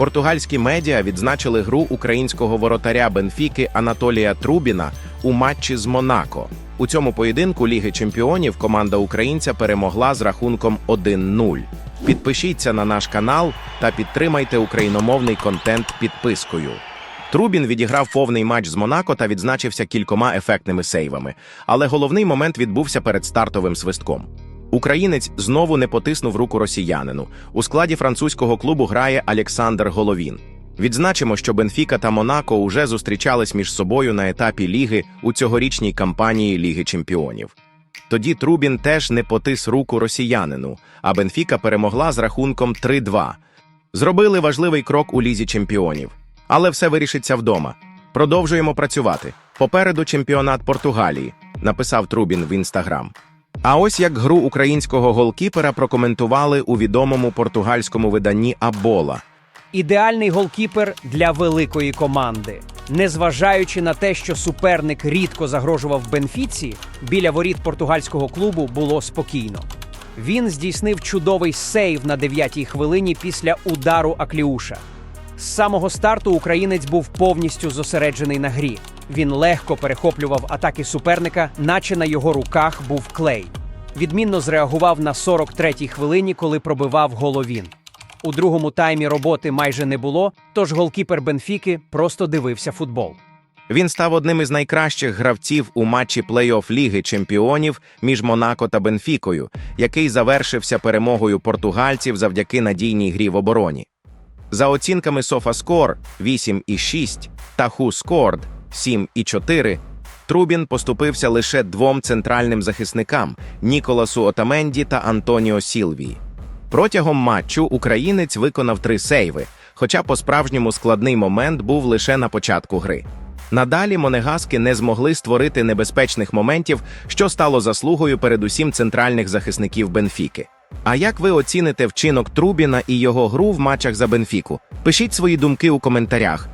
Португальські медіа відзначили гру українського воротаря Бенфіки Анатолія Трубіна у матчі з Монако. У цьому поєдинку Ліги Чемпіонів команда українця перемогла з рахунком 1-0. Підпишіться на наш канал та підтримайте україномовний контент підпискою. Трубін відіграв повний матч з Монако та відзначився кількома ефектними сейвами. Але головний момент відбувся перед стартовим свистком. Українець знову не потиснув руку росіянину. У складі французького клубу грає Олександр Головін. Відзначимо, що Бенфіка та Монако уже зустрічались між собою на етапі ліги у цьогорічній кампанії Ліги Чемпіонів. Тоді Трубін теж не потис руку росіянину, а Бенфіка перемогла з рахунком 3-2. Зробили важливий крок у лізі чемпіонів. Але все вирішиться вдома. Продовжуємо працювати. Попереду чемпіонат Португалії, написав Трубін в інстаграм. А ось як гру українського голкіпера прокоментували у відомому португальському виданні Абола. Ідеальний голкіпер для великої команди. Незважаючи на те, що суперник рідко загрожував Бенфіці, біля воріт португальського клубу було спокійно. Він здійснив чудовий сейв на дев'ятій хвилині після удару Акліуша. З самого старту українець був повністю зосереджений на грі. Він легко перехоплював атаки суперника, наче на його руках був клей. Відмінно зреагував на 43-й хвилині, коли пробивав головін. У другому таймі роботи майже не було, тож голкіпер Бенфіки просто дивився футбол. Він став одним із найкращих гравців у матчі плей-офф Ліги Чемпіонів між Монако та Бенфікою, який завершився перемогою португальців завдяки надійній грі в обороні. За оцінками SofaScore 8,6 та WhoScored 7,4, Трубін поступився лише двом центральним захисникам Ніколасу Отаменді та Антоніо Сілвії. Протягом матчу українець виконав три сейви, хоча по-справжньому складний момент був лише на початку гри. Надалі монегаски не змогли створити небезпечних моментів, що стало заслугою передусім центральних захисників Бенфіки. А як ви оціните вчинок Трубіна і його гру в матчах за Бенфіку? Пишіть свої думки у коментарях.